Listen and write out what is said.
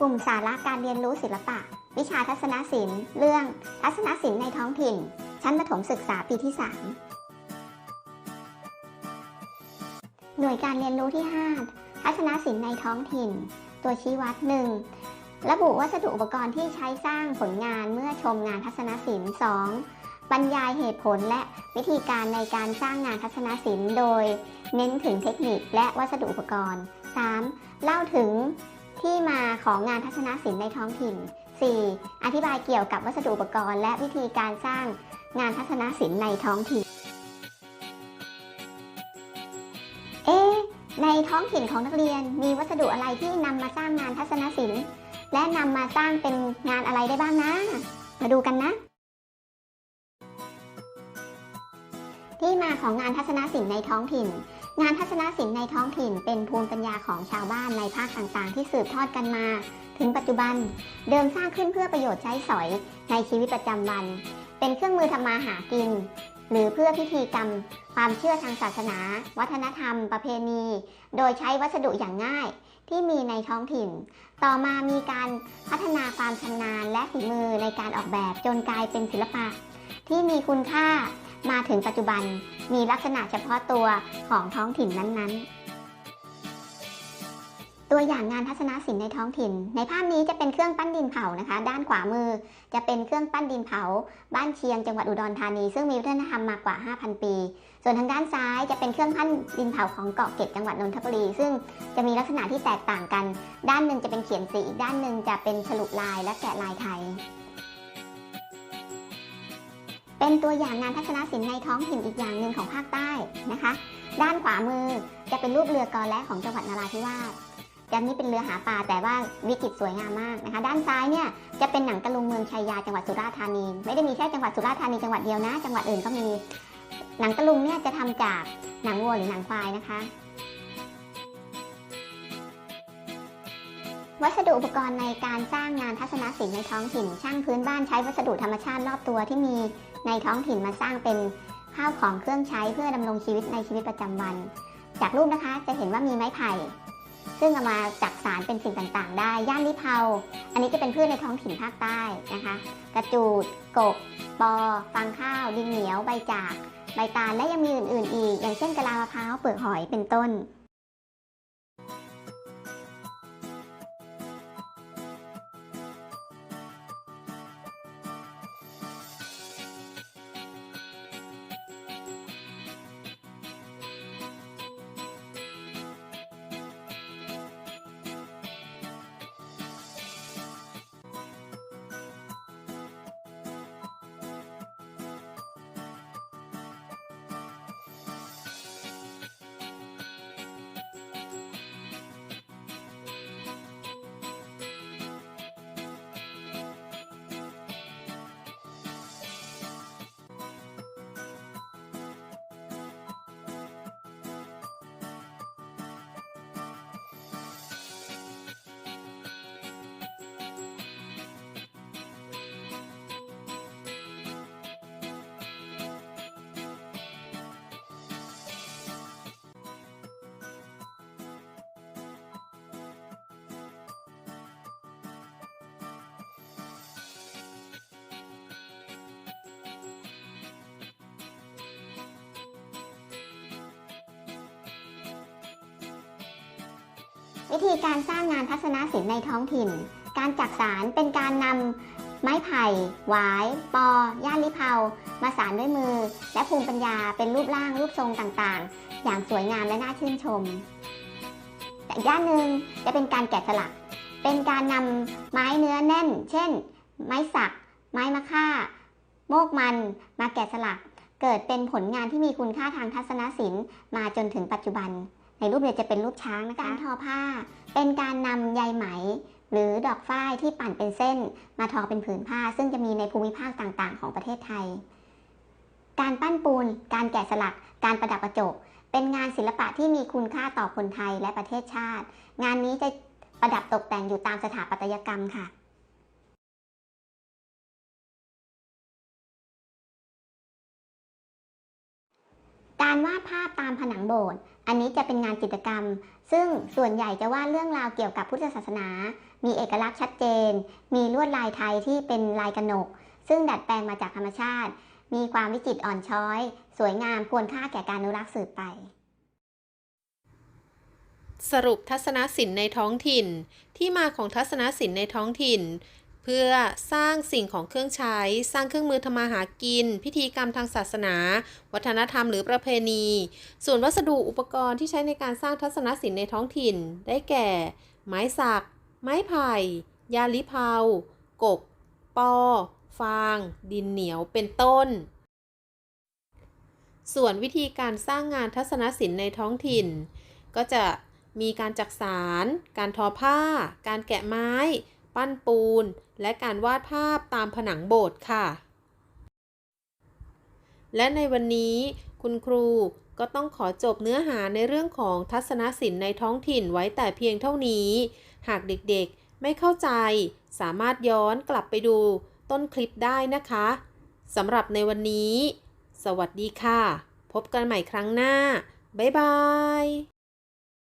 กลุ่มสาระการเรียนรู้ศิลปะ วิชาทัศนศิลป์ เรื่องทัศนศิลป์ในท้องถิ่น ชั้นประถมศึกษาปีที่ 3 หน่วยการเรียนรู้ที่ 5 ทัศนศิลป์ในท้องถิ่น ตัวชี้วัด 1. ระบุวัสดุอุปกรณ์ที่ใช้สร้างผลงานเมื่อชมงานทัศนศิลป์ 2. บรรยายเหตุผลและวิธีการในการสร้างงานทัศนศิลป์ โดย เน้นถึงเทคนิคและวัสดุอุปกรณ์ 3. เล่าถึง ที่มาของงานทัศนศิลป์ในท้องถิ่น 4. อธิบายเกี่ยวกับวัสดุอุปกรณ์ และวิธีการสร้างงานทัศนศิลป์ในท้องถิ่น เอ๊ในท้องถิ่นของนักเรียนมีวัสดุอะไรที่นำมาสร้างงานทัศนศิลป์ และนำมาสร้างเป็นงานอะไรได้บ้างนะ มาดูกันนะ ที่มาของงานทัศนศิลป์ในท้องถิ่น งานทัศนศิลป์ในท้องถิ่น เป็นภูมิปัญญาของชาวบ้านในภาคต่างๆ ที่สืบทอดกันมา ถึงปัจจุบัน เดิมสร้างขึ้นเพื่อประโยชน์ใช้สอยในชีวิตประจำวัน เป็นเครื่องมือทำมาหากิน หรือเพื่อพิธีกรรม ความเชื่อทางศาสนา วัฒนธรรม ประเพณี โดยใช้วัสดุอย่างง่ายที่มีในท้องถิ่น ต่อมามีการพัฒนาความชำนาญและฝีมือในการออกแบบจนกลายเป็นศิลปะ ที่มีคุณค่า มาถึงปัจจุบันมีลักษณะเฉพาะตัวของท้องถิ่นนั้นๆ ตัวอย่างงานทัศนศิลป์ในท้องถิ่น ในภาพนี้จะเป็นเครื่องปั้นดินเผานะคะ ด้านขวามือจะเป็นเครื่องปั้นดินเผา บ้านเชียงจังหวัดอุดรธานี ซึ่งมีวัฒนธรรมมากว่า 5,000 ปี ส่วนทางด้านซ้ายจะเป็นเครื่องปั้นดินเผาของเกาะเกร็ดจังหวัดนนทบุรี ซึ่งจะมีลักษณะที่แตกต่างกัน ด้านหนึ่งจะเป็นเขียนสีอีกด้านหนึ่งจะเป็นฉลุลายและแกะลายไทย เป็นตัวอย่างงานทัศนศิลป์ในท้องถิ่นอีกอย่างหนึ่งของภาคใต้นะคะ ด้านขวามือจะเป็นรูปเรือกอและของจังหวัดนราธิวาสด้านนี้เป็นเรือหาปลาแต่ว่าวิจิตรสวยงามมากนะคะ ด้านซ้ายเนี่ยจะเป็นหนังตะลุงเมืองชัยยาจังหวัดสุราษฎร์ธานี ไม่ได้มีแค่จังหวัดสุราษฎร์ธานีจังหวัดเดียวนะ จังหวัดอื่นก็มี หนังตะลุงเนี่ยจะทำจากหนังวัวหรือหนังควายนะคะ วัสดุอุปกรณ์ในการสร้างงานทัศนศิลป์ในท้องถิ่น ช่างพื้นบ้านใช้วัสดุธรรมชาติรอบตัวที่มีในท้องถิ่นมาสร้างเป็นข้าวของเครื่องใช้เพื่อดำรงชีวิตในชีวิตประจำวัน จากรูปนะคะจะเห็นว่ามีไม้ไผ่ ซึ่งเอามาจักสารเป็นสิ่งต่างๆ ได้ ย่านลิเผาอันนี้จะเป็นพืชในท้องถิ่นภาคใต้นะคะ กระจูด กบ ปอ ฟางข้าว ดินเหนียว ใบจาก ใบตาล และยังมีอื่นๆ อีก อย่างเช่นกะลามะพร้าว เปลือกหอย เป็นต้น วิธีการสร้างงานทัศนศิลป์ในท้องถิ่น การจักสารเป็นการนำไม้ไผ่หวาย ปอย่านลิเผามาสารด้วยมือ และภูมิปัญญาเป็นรูปร่างรูปทรงต่างๆ อย่างสวยงามและน่าชื่นชม แต่ด้านหนึ่งจะเป็นการแกะสลัก เป็นการนำไม้เนื้อแน่น เช่น ไม้สัก ไม้มะค่า โมกมัน มาแกะสลัก เกิดเป็นผลงานที่มีคุณค่าทางทัศนศิลป์มาจนถึงปัจจุบัน ในรูปเนี่ยจะเป็นรูปช้างนะคะการทอผ้า เป็นการนำใยไหม หรือดอกฝ้ายที่ปั่นเป็นเส้น มาทอเป็นผืนผ้า ซึ่งจะมีในภูมิภาคต่างๆ ของประเทศไทย การปั้นปูน การแกะสลัก การประดับกระจก เป็นงานศิลปะที่มีคุณค่าต่อคนไทยและประเทศชาติ งานนี้จะประดับตกแต่งอยู่ตามสถาปัตยกรรมค่ะการวาดภาพตามผนังโบสถ์ อันนี้จะเป็นงานจิตรกรรม ซึ่งส่วนใหญ่จะวาดเรื่องราวเกี่ยวกับพุทธศาสนา มีเอกลักษณ์ชัดเจน มีลวดลายไทยที่เป็นลายกระหนก ซึ่งดัดแปลงมาจากธรรมชาติ มีความวิจิตรอ่อนช้อย สวยงามควรค่าแก่การอนุรักษ์สืบไป สรุปทัศนศิลป์ในท้องถิ่น ที่มาของทัศนศิลป์ในท้องถิ่น เพื่อสร้างสิ่งของเครื่องใช้ สร้างเครื่องมือทำมาหากิน พิธีกรรมทางศาสนา วัฒนธรรมหรือประเพณี ส่วนวัสดุอุปกรณ์ที่ใช้ในการสร้างทัศนศิลป์ในท้องถิ่น ได้แก่ ไม้สัก ไม้ไผ่ ยาลิเผากก ปอ ฟาง ดินเหนียว เป็นต้น ส่วนวิธีการสร้างงานทัศนศิลป์ในท้องถิ่น ก็จะมีการจักสาร การทอผ้า การแกะไม้ ปั้นปูน และการวาดภาพตามผนังโบสถ์ค่ะ และในวันนี้คุณครูก็ต้องขอจบเนื้อหาในเรื่องของทัศนศิลป์ในท้องถิ่นไว้แต่เพียงเท่านี้ หากเด็กๆไม่เข้าใจ สามารถย้อนกลับไปดูต้นคลิปได้นะคะสำหรับในวันนี้ สวัสดีค่ะ พบกันใหม่ครั้งหน้า บ๊ายบาย